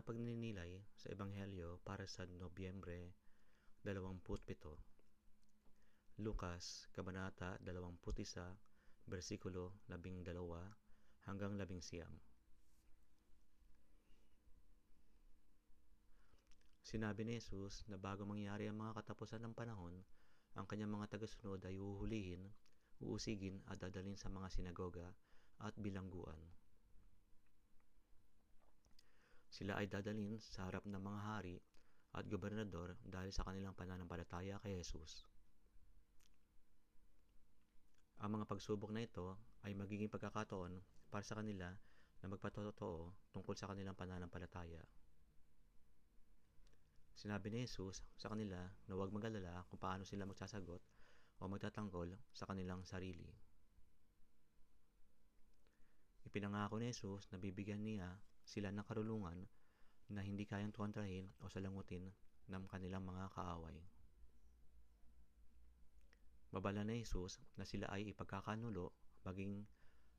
na pagninilay sa Ebanghelyo para sa Nobyembre 27. Lukas, Kabanata 21, versikulo 12 hanggang 11. Sinabi ni Jesus na bago mangyari ang mga katapusan ng panahon, ang kanyang mga tagasunod ay uhulihin, uusigin at dadalhin sa mga sinagoga at bilangguan. Sila ay dadalhin sa harap ng mga hari at gobernador dahil sa kanilang pananampalataya kay Jesus. Ang mga pagsubok na ito ay magiging pagkakataon para sa kanila na magpatotoo tungkol sa kanilang pananampalataya. Sinabi ni Jesus sa kanila na huwag magalala kung paano sila magsasagot o magtatanggol sa kanilang sarili. Ipinangako ni Jesus na bibigyan niya sila ng karulungan na hindi kayang kontrahin o salangutin ng kanilang mga kaaway. Babala ni Jesus na sila ay ipagkakanulo maging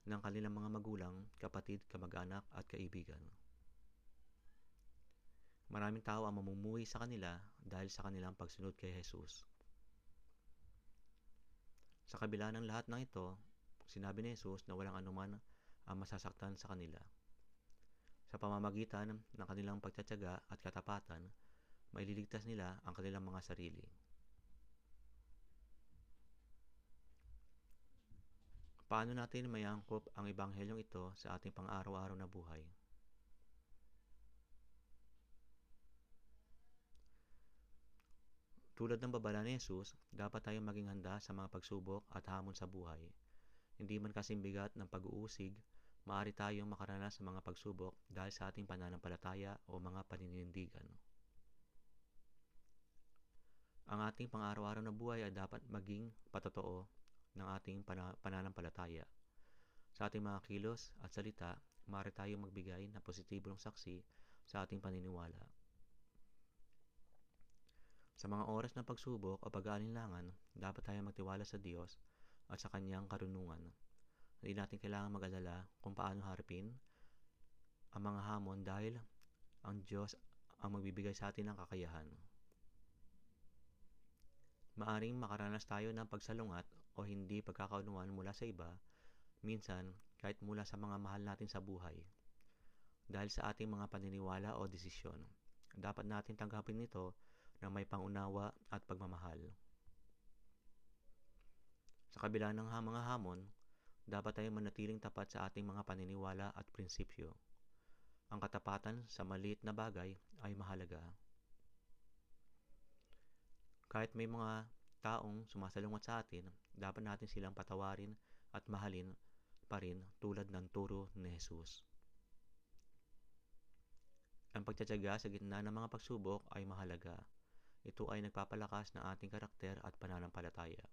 ng kanilang mga magulang, kapatid, kamag-anak at kaibigan. Maraming tao ang mamumuhi sa kanila dahil sa kanilang pagsunod kay Jesus. Sa kabila ng lahat ng ito, sinabi ni Jesus na walang anuman ang masasaktan sa kanila. Sa pamamagitan ng kanilang pagtatyaga at katapatan, maililigtas nila ang kanilang mga sarili. Paano natin mayangkop ang ebanghelyong ito sa ating pang-araw-araw na buhay? Tulad ng babala ni Jesus, dapat tayong maging handa sa mga pagsubok at hamon sa buhay. Hindi man kasing bigat ng pag-uusig, maaari tayong makaranas sa mga pagsubok dahil sa ating pananampalataya o mga paninindigan. Ang ating pang-araw-araw na buhay ay dapat maging patotoo ng ating pananampalataya. Sa ating mga kilos at salita, maaari tayong magbigay ng positibong saksi sa ating paniniwala. Sa mga oras ng pagsubok o pag-aalinlangan, dapat tayo magtiwala sa Diyos at sa Kanyang karunungan. Hindi natin kailangan mag-alala kung paano harapin ang mga hamon dahil ang Diyos ang magbibigay sa atin ng kakayahan. Maaring makaranas tayo ng pagsalungat o hindi pagkakaunuan mula sa iba, minsan kahit mula sa mga mahal natin sa buhay. Dahil sa ating mga paniniwala o desisyon, dapat natin tanggapin ito na may pangunawa at pagmamahal. Sa kabila ng mga hamon, dapat tayo manatiling tapat sa ating mga paniniwala at prinsipyo. Ang katapatan sa maliit na bagay ay mahalaga. Kahit may mga taong sumasalungat sa atin, dapat natin silang patawarin at mahalin pa rin tulad ng turo ni Jesus. Ang pagtsatsaga sa gitna ng mga pagsubok ay mahalaga ito ay nagpapalakas ng ating karakter at pananampalataya.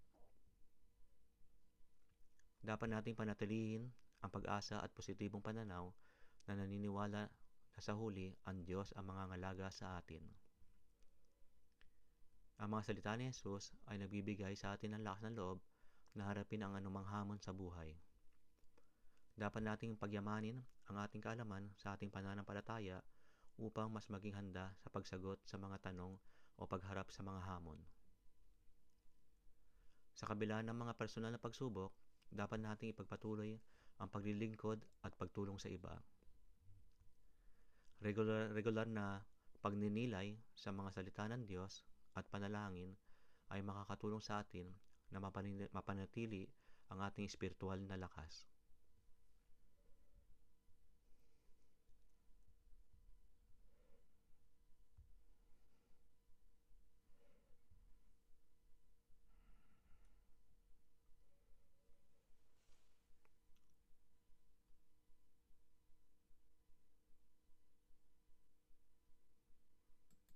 Dapat nating panatilihin ang pag-asa at positibong pananaw na naniniwala na sa huli ang Diyos ang mga ngalaga sa atin. Ang mga salita ni Jesus ay nagbibigay sa atin ng lakas ng loob na harapin ang anumang hamon sa buhay. Dapat nating pagyamanin ang ating kaalaman sa ating pananampalataya upang mas maging handa sa pagsagot sa mga tanong o pagharap sa mga hamon. Sa kabila ng mga personal na pagsubok, dapat nating ipagpatuloy ang paglilingkod at pagtulong sa iba. Regular, regular na pagninilay sa mga salita ng Diyos at panalangin ay makakatulong sa atin na mapanatili ang ating espiritual na lakas.